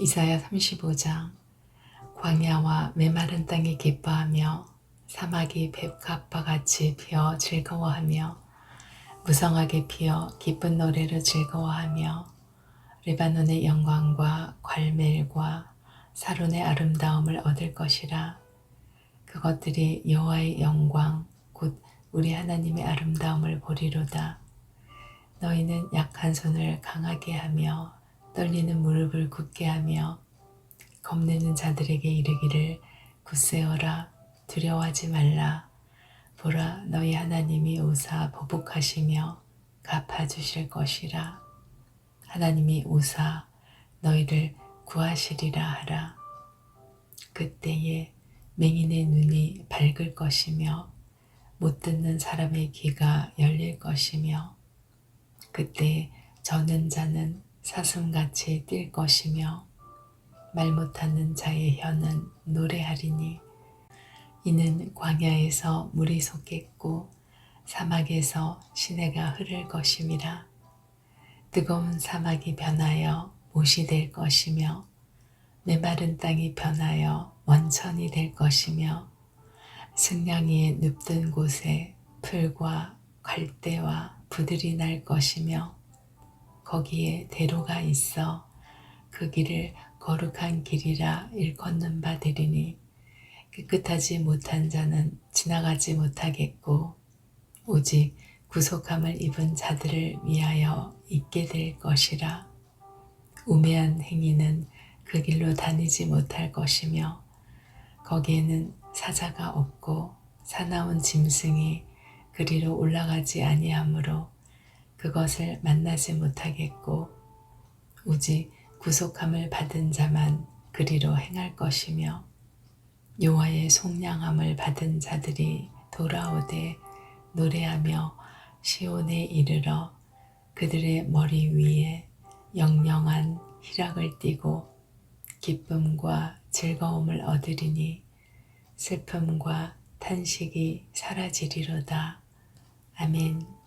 이사야 35장 광야와 메마른 땅이 기뻐하며 사막이 뱀갑과 같이 피어 즐거워하며 무성하게 피어 기쁜 노래로 즐거워하며 레바논의 영광과 괄멜과 사론의 아름다움을 얻을 것이라. 그것들이 여호와의 영광 곧 우리 하나님의 아름다움을 보리로다. 너희는 약한 손을 강하게 하며 떨리는 무릎을 굳게 하며 겁내는 자들에게 이르기를 굳세어라 두려워하지 말라. 보라 너희 하나님이 오사 보복하시며 갚아주실 것이라. 하나님이 오사 너희를 구하시리라 하라. 그때에 맹인의 눈이 밝을 것이며 못 듣는 사람의 귀가 열릴 것이며 그때 저는 자는 사슴같이 뛸 것이며 말 못하는 자의 혀는 노래하리니 이는 광야에서 물이 솟겠고 사막에서 시내가 흐를 것임이라. 뜨거운 사막이 변하여 못이 될 것이며 메마른 땅이 변하여 원천이 될 것이며 승냥이의 눕든 곳에 풀과 갈대와 부들이 날 것이며 거기에 대로가 있어 그 길을 거룩한 길이라 일컫는 바 되리니 깨끗하지 못한 자는 지나가지 못하겠고 오직 구속함을 입은 자들을 위하여 있게 될 것이라. 우매한 행위는 그 길로 다니지 못할 것이며 거기에는 사자가 없고 사나운 짐승이 그리로 올라가지 아니하므로 그것을 만나지 못하겠고 오직 구속함을 받은 자만 그리로 행할 것이며 여호와의 속량함을 받은 자들이 돌아오되 노래하며 시온에 이르러 그들의 머리 위에 영영한 희락을 띠고 기쁨과 즐거움을 얻으리니 슬픔과 탄식이 사라지리로다. 아멘.